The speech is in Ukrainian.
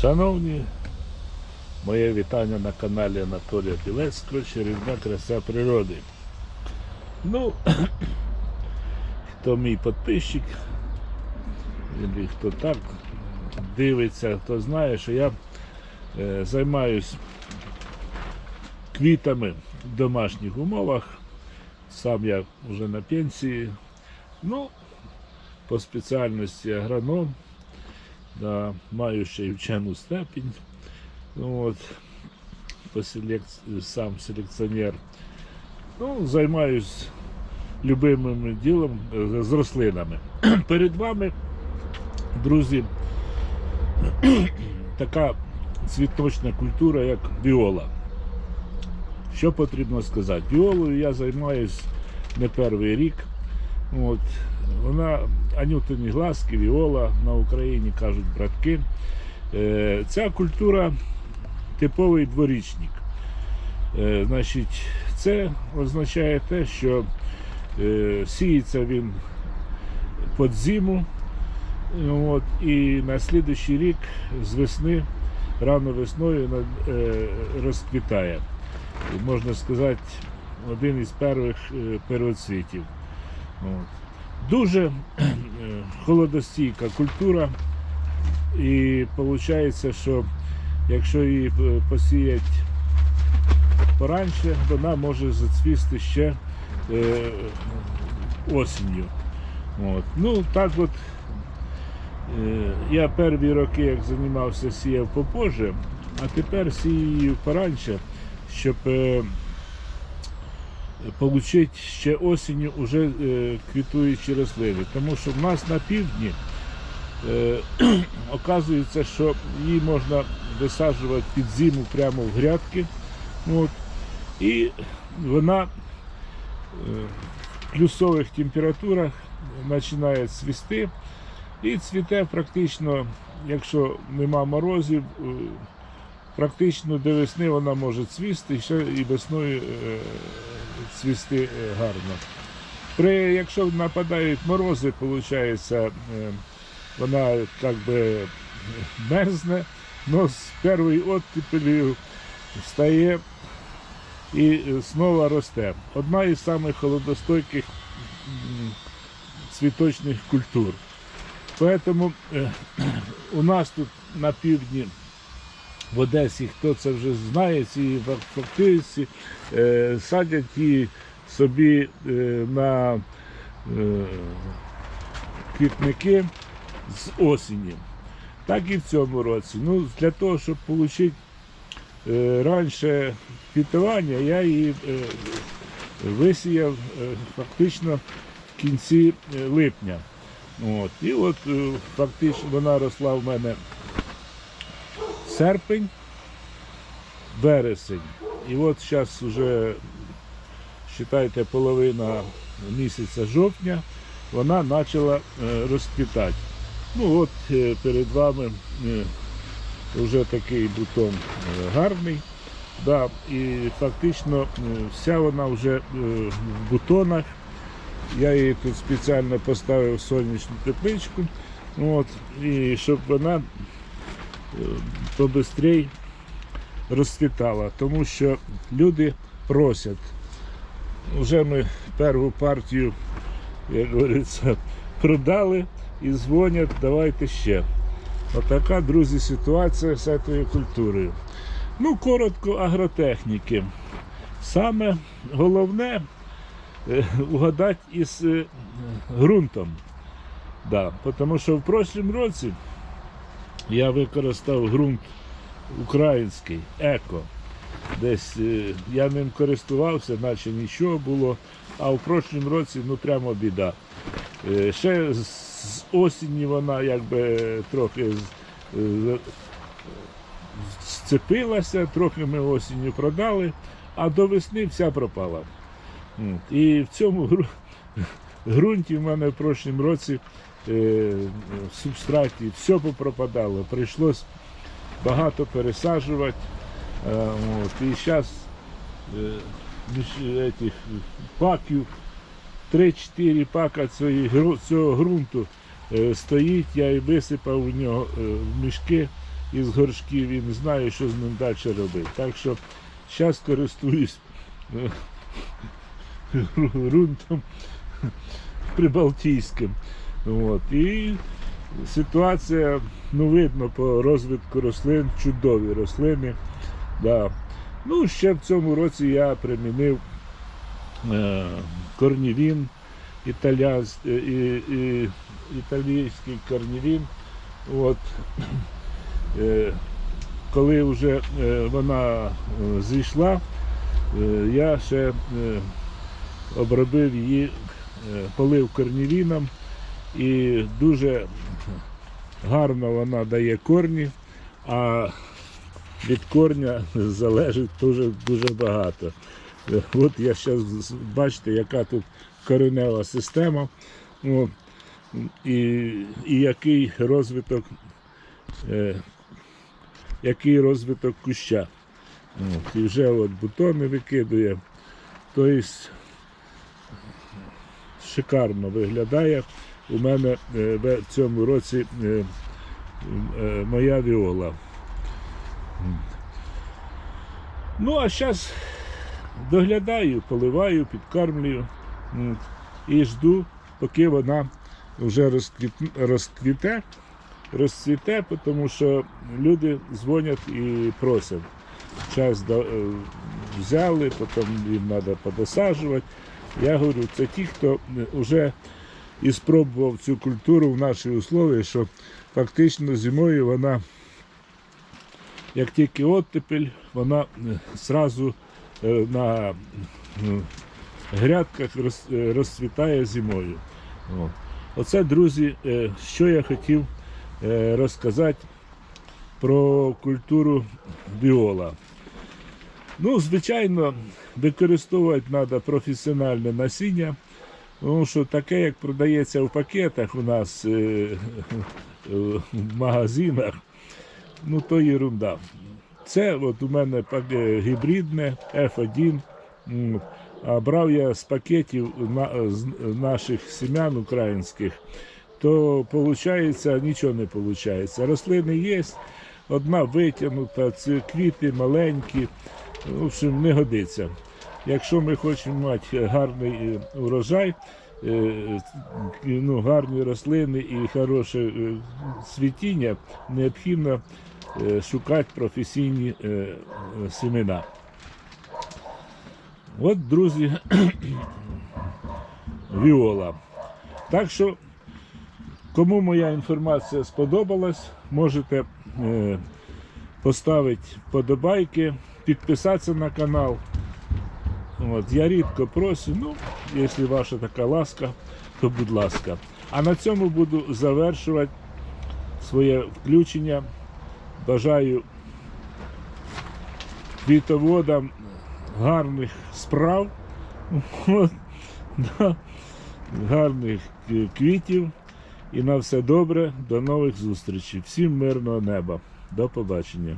Шановні, моє вітання на каналі Анатолія Білецького Чарівна краса природи. Ну, хто мій підписчик, і хто так дивиться, хто знає, що я е, займаюсь квітами в домашніх умовах. Сам я вже на пенсії. Ну, по спеціальності агроном. Да, маю ще й вчену степінь. Ну, От, по сам селекціонер. Ну, займаюсь любимим ділом е, з рослинами. Перед вами, друзі, така цвіточна культура, як віола. Що потрібно сказати? Віолою я займаюсь не перший рік. От, вона анютині глазки, віола на Україні кажуть братки. Е, ця культура типовий дворічник. Е, значить, це означає те, що е, сіється він під зиму. От, і на слідуючий рік з весни, рано весною розквітає. Можна сказати, один із перших первоцвітів. От. Дуже холодостійка культура. І виходить, що якщо її е, посіять пораньше, вона може зацвісти ще е, осінню. От. Ну, так от е, я перші роки, як займався, сіяв попозже, а тепер сію пораньше, щоб е, отримати ще осінню уже е, квітуючі рослини. Тому що в нас на півдні е, оказується, що її можна висаджувати під зиму прямо в грядки. От, і вона е, в плюсових температурах починає цвісти і цвіте практично, якщо нема морозів, практично до весни вона може цвісти ще і весною цвісти е, гарно. При, якщо нападають морози, виходить, вона як би мерзне, але з першої оттепелі встає і е, знову росте. Одна із самих холодостойких цвіточних культур. Поэтому е, у нас тут на півдні в Одесі, хто це вже знає, ці фактивці е, садять її собі е, на е, квітники з осені. Так і в цьому році. Ну, для того, щоб отримати е, раніше квітування, я її е, висіяв е, фактично в кінці е, липня. От. І от е, фактично вона росла в мене серпень, вересень. І от зараз вже, вважайте, половина місяця жовтня, вона почала е, розквітати. Ну от е, перед вами е, вже такий бутон е, гарний. Да, і фактично е, вся вона вже е, в бутонах. Я її тут спеціально поставив сонячну тепличку. От, і щоб вона е, побистрій розцвітала, тому що люди просять. Вже ми першу партію, як говориться, продали і дзвонять, давайте ще. Отака, друзі, ситуація з цією культурою. Ну, коротко агротехніки. Саме головне е, угадати із е, ґрунтом. Да, тому що в прошлому році я використав ґрунт український, еко. Десь е, я ним користувався, наче нічого було, а в прошлому році ну прямо біда. Е, Ще з осені вона якби трохи е, зцепилася, трохи ми осінню продали, а до весни вся пропала. І в цьому ґрунті в мене в прошлому році е, субстраті все попропадало. Прийшлось багато пересаджувати. Е, і зараз е, этих паків 3-4 пака цього ґрунту стоїть, я і висипав у нього в мішки із горшків і не знаю, що з ним далі робити. Так що зараз користуюсь ґрунтом прибалтійським. От. І ситуація, ну, видно по розвитку рослин, чудові рослини. Да. Ну, ще в цьому році я примінив е, корнівін, італіанс, е, і, і, італійський корнівін. От. Е, коли вже е, вона е, зійшла, е, я ще е, обробив її, е, полив корнівіном і дуже гарно вона дає корні, а від корня залежить дуже, дуже багато. От я зараз бачите, яка тут коренева система. І, і який розвиток, е, який розвиток куща. От, і вже от бутони викидує. Тобто шикарно виглядає. У мене е, в цьому році е, е, моя віола. Ну, а зараз доглядаю, поливаю, підкармлюю і жду, поки вона вже розквіте, розцвіте, тому що люди дзвонять і просять. Час взяли, потім їм треба подосаджувати. Я говорю, це ті, хто вже і спробував цю культуру в наші условия, що фактично зимою вона, як тільки оттепель, вона е, зразу е, на е, грядках е, розцвітає зимою. Оце, друзі, е, що я хотів е, розказати про культуру біола. Ну, звичайно, використовувати треба професіональне насіння, тому що таке, як продається в пакетах у нас е, е, в магазинах, ну то ерунда. Це от у мене е, гібридне F1. А брав я з пакетів на, з наших семян українських, то виходить, нічого не виходить. Рослини є, одна витягнута, це квіти маленькі. В общем, не годиться. Якщо ми хочемо мати гарний е, урожай, е, ну, гарні рослини і хороше е, цвітіння, необхідно е, шукати професійні е, е, семена. От, друзі, віола. Так що, кому моя інформація сподобалась, можете е, поставити подобайки, підписатися на канал. От, я рідко прошу, ну, якщо ваша така ласка, то будь ласка. А на цьому буду завершувати своє включення. Бажаю квітоводам гарних справ, гарних квітів і на все добре. До нових зустрічей. Всім мирного неба. До побачення.